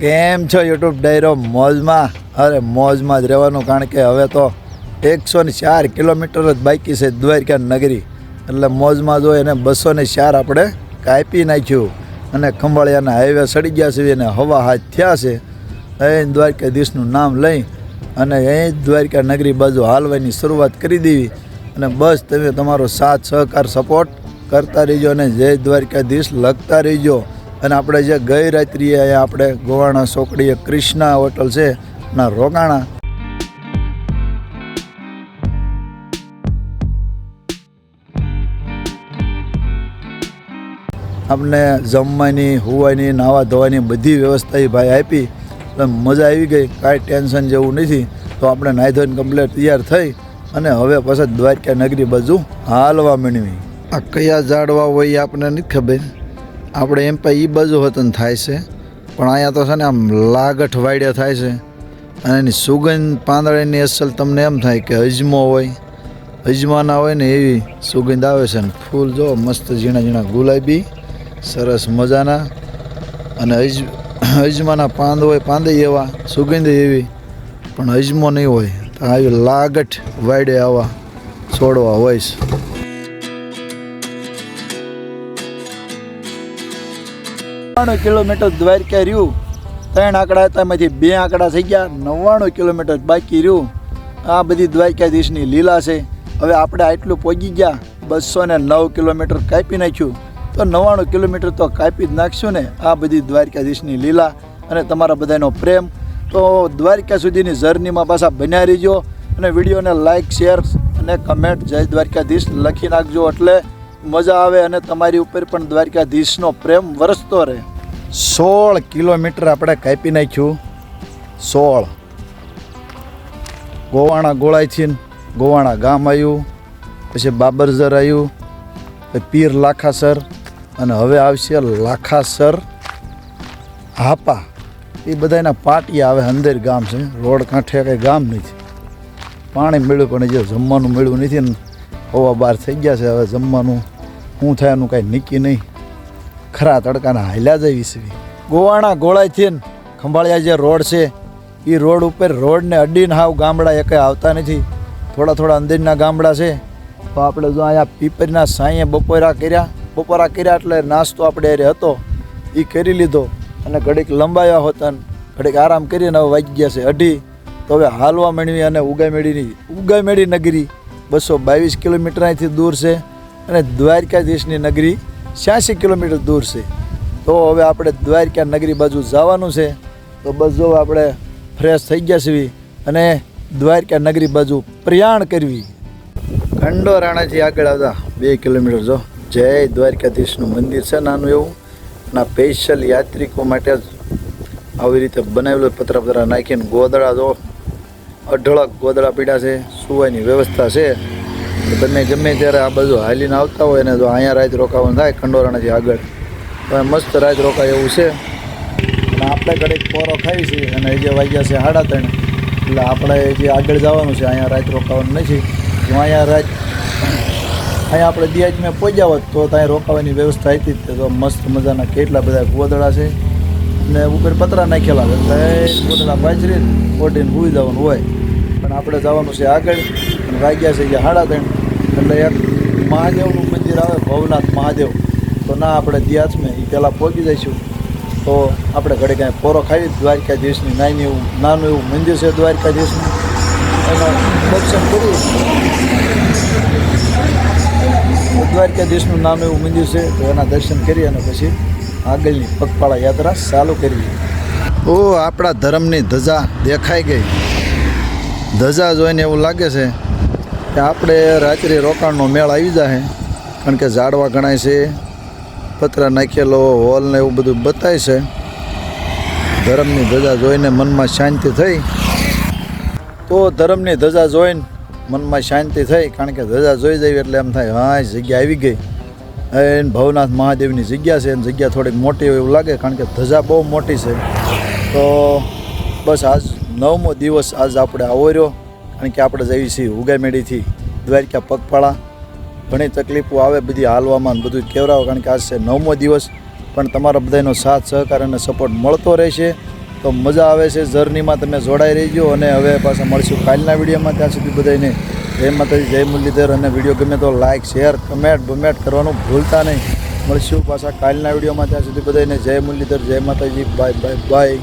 કેમ છો યુટ્યુબ ડાયરો મોજમાં? અરે, મોજમાં જ રહેવાનું કારણ કે હવે તો એકસો ને ચાર કિલોમીટર જ બાકી છે દ્વારકા નગરી. એટલે મોજમાં જો એને બસો ને ચાર આપણે કાપી નાખ્યું અને ખંભાળિયાના હાઈવે સડી ગયા છે અને હવા હાથ થયા છે. એ દ્વારકાધીશનું નામ લઈ અને એ દ્વારકા નગરી બાજુ હાલવાની શરૂઆત કરી દેવી અને બસ તમે તમારો સાથ, સહકાર સપોર્ટ કરતા રહીજો અને જય દ્વારકાધીશ લખતા રહીજો. અને આપણે જે ગઈ રાત્રિએ આપણે ગોવાણા ચોકડીએ ક્રિષ્ના હોટલ છે, ના રોકાણા આપણે જમવાની, હોવાની, નાવા ધોવાની બધી વ્યવસ્થા એ ભાઈ આપી મજા આવી ગઈ, કાંઈ ટેન્શન જેવું નથી. તો આપણે નાહી ધોઈને કમ્પ્લેટ તૈયાર થઈ અને હવે પછી દ્વારકા નગરી બાજુ હાલવા માંડવી. આ કયા ઝાડવા હોય એ આપણને નથી ખબર. આપણે એમ પણ એ બાજુ વતન થાય છે. પણ અહીંયા તો છે ને આમ લાગઠ વાડ્યા થાય છે. અને એની સુગંધ પાંદડાની અસલ તમને એમ થાય કે અજમો હોય. અજમાના હોય ને એવી સુગંધ આવે છે ને ફૂલ જો મસ્ત ઝીણા ઝીણા ગુલાબી, સરસ મજાના. અને અજ, અજમાના પાંદ હોય, પાંદે એવા સુગંધ એવી. પણ અજમો નહીં હોય. તો આવી લાગઠ વાડે આવા છોડવા હોય છે. નવ્વાણું કિલોમીટર દ્વારકા રહ્યું. ત્રણ આંકડા હતા બે આંકડા થઈ ગયા, નવ્વાણું કિલોમીટર બાકી રહ્યું. આ બધી દ્વારકાધીશની લીલા છે. હવે આપણે આટલું પહોંચી ગયા, બસો ને નવ કિલોમીટર કાપી નાખ્યું. તો નવ્વાણું કિલોમીટર તો કાપી જ નાખશું ને, આ બધી દ્વારકાધીશની લીલા અને તમારા બધાનો પ્રેમ. તો દ્વારકા સુધીની જર્નીમાં પાછા બન્યા રહીજો અને વિડીયોને લાઇક શેર અને કમેન્ટ જય દ્વારકાધીશ લખી નાખજો એટલે મજા આવે અને તમારી ઉપર પણ દ્વારકાધીશનો પ્રેમ વરસતો રહે. સોળ કિલોમીટર આપણે કાપી નાખ્યું. સોળ. ગોવાણા ગોળાઈથી ગોવાણા ગામ આવ્યું, પછી બાબરઝર આવ્યું પીર લાખાસર, અને હવે આવશે લાખાસર. હાપા. એ બધાના પાટી આવે અંદર ગામ છે. રોડ કાંઠે કંઈ ગામ નથી. પાણી મળ્યું પણ જે જમવાનું મળ્યું નથી ને. હવા બહાર થઈ ગયા છે, હવે જમવાનું. શું થયાનું કાંઈ નીકી નહીં. ખરા તડકાના હાલ્યા જઈ છે ગોવાણા ગોળાઈથી ખંભાળિયા જે રોડ છે એ રોડ ઉપર રોડને અડીને હાવ ગામડા એકે આવતા નથી. થોડા થોડા અંદરના ગામડા છે. તો આપણે જો અહીંયા પીપરીના સાંયે બપોરા કર્યા. બપોરા કર્યા એટલે નાસ્તો આપણે હારે હતો. એ કરી લીધો અને ઘડીક લંબાયા હોતા ઘડીક આરામ કરીને હવે વાગી ગયા છે અઢી. તો હવે હાલવા મેળવી અને ઉગામેડીની ઉગામેડી નગરી. બસો બાવીસ કિલોમીટર અહીંથી દૂર છે અને દ્વારકાધીશની નગરી છ્યાસી કિલોમીટર દૂર છે. તો હવે આપણે દ્વારકા નગરી બાજુ જવાનું છે. તો બસ જો આપણે ફ્રેશ થઈ ગયા છીએ અને દ્વારકા નગરી બાજુ પ્રયાણ કરવી. ખંડોરાણાથી આગળ આવતા બે કિલોમીટર જો. જય દ્વારકાધીશનું મંદિર છે નાનું એવું. ના સ્પેશિયલ યાત્રિકો માટે આવી રીતે બનાવેલું પતરા પતરા નાખીને ગોદળા જો. અઢળક ગોદડા પીડા છે, સુવાની વ્યવસ્થા છે. તો તમે ગમે ત્યારે આ બાજુ હાલીને આવતા હોય ને તો અહીંયા રાત રોકાવાનું થાય ખંડોરાણાથી આગળ. તો મસ્ત રાત રોકાય એવું છે. અને આપણે ઘડીક પોરો ખાઈ છીએ અને એ જે વાગ્યા છે સાડા ત્રણ. એટલે આપણે જે આગળ જવાનું છે, અહીંયા રાત રોકાવાનું નથી. જો અહીંયા રાત, અહીંયા આપણે દિયાજ મેં પહોંચ્યા હોત તો ત્યાં રોકાવાની વ્યવસ્થા હતી તો મસ્ત મજાના કેટલા બધા ગોદડા છે. ને ઉપર પતરા નાખેલા હોય એટલે પોતાના પાછરી ઓઢીને ભૂઈ જવાનું હોય. પણ આપણે જવાનું છે આગળ. અને વાગ્યા છે કે સાડા ત્રણ. એટલે એક મહાદેવનું મંદિર આવે, ભવનાથ મહાદેવ. તો ના આપણે દિયાજમાં એ પહેલાં પહોંચી જઈશું. તો આપણે ઘડે કાંઈ પોરો ખાઈ દ્વારકાધીશની નાની એવું, નાનું એવું મંદિર છે દ્વારકાધીશનું. એનો દર્શન કરી દ્વારકાધીશનું નાનું એવું મંદિર છે, તો એના દર્શન કરી અને પછી આગળની પગપાળા યાત્રા ચાલુ કરી. ઓ, આપણા ધર્મની ધજા દેખાઈ ગઈ. ધજા જોઈને એવું લાગે છે કે આપણે રાત્રે રોકાણનો મેળ આવી જાય કારણ કે ઝાડવા ગણાય છે, પતરા નાખેલો, હોલ ને એવું બધું બતાય છે. ધર્મની ધજા જોઈને મનમાં શાંતિ થઈ. તો ધર્મની ધજા જોઈને મનમાં શાંતિ થઈ, કારણ કે ધજા જોઈ જઈ એટલે એમ થાય, હા જગ્યા આવી ગઈ. એને ભવનાથ મહાદેવની જગ્યા છે, એની જગ્યા થોડીક મોટી એવું લાગે, કારણ કે ધજા બહુ મોટી છે. તો બસ આજ નવમો દિવસ આજ આપણે આવો રહ્યો, કારણ કે આપણે જઈએ છીએ ઉગામેડીથી દ્વારકા પગપાળા. ઘણી તકલીફો આવે બધી હાલવામાં બધું કેવરાવ, કારણ કે આજ છે નવમો દિવસ, પણ તમારા બધાનો સાથ, સહકાર અને સપોર્ટ મળતો રહેશે. તો મજા આવે છે, જર્નીમાં તમે જોડાઈ રહીજો અને હવે પાછા મળશું કાલના વિડીયોમાં. ત્યાં સુધી બધાને જય માતાજી, જય મુરલીધર અને વીડિયો ગમે તો લાઇક શેર કમેન્ટ બમેન્ટ કરવાનું ભૂલતા નહીં. મળશું પાછા કાલના વિડીયોમાં, ત્યાં સુધી બધાને જય મુરલીધર, જય માતાજી બાય બાય બાય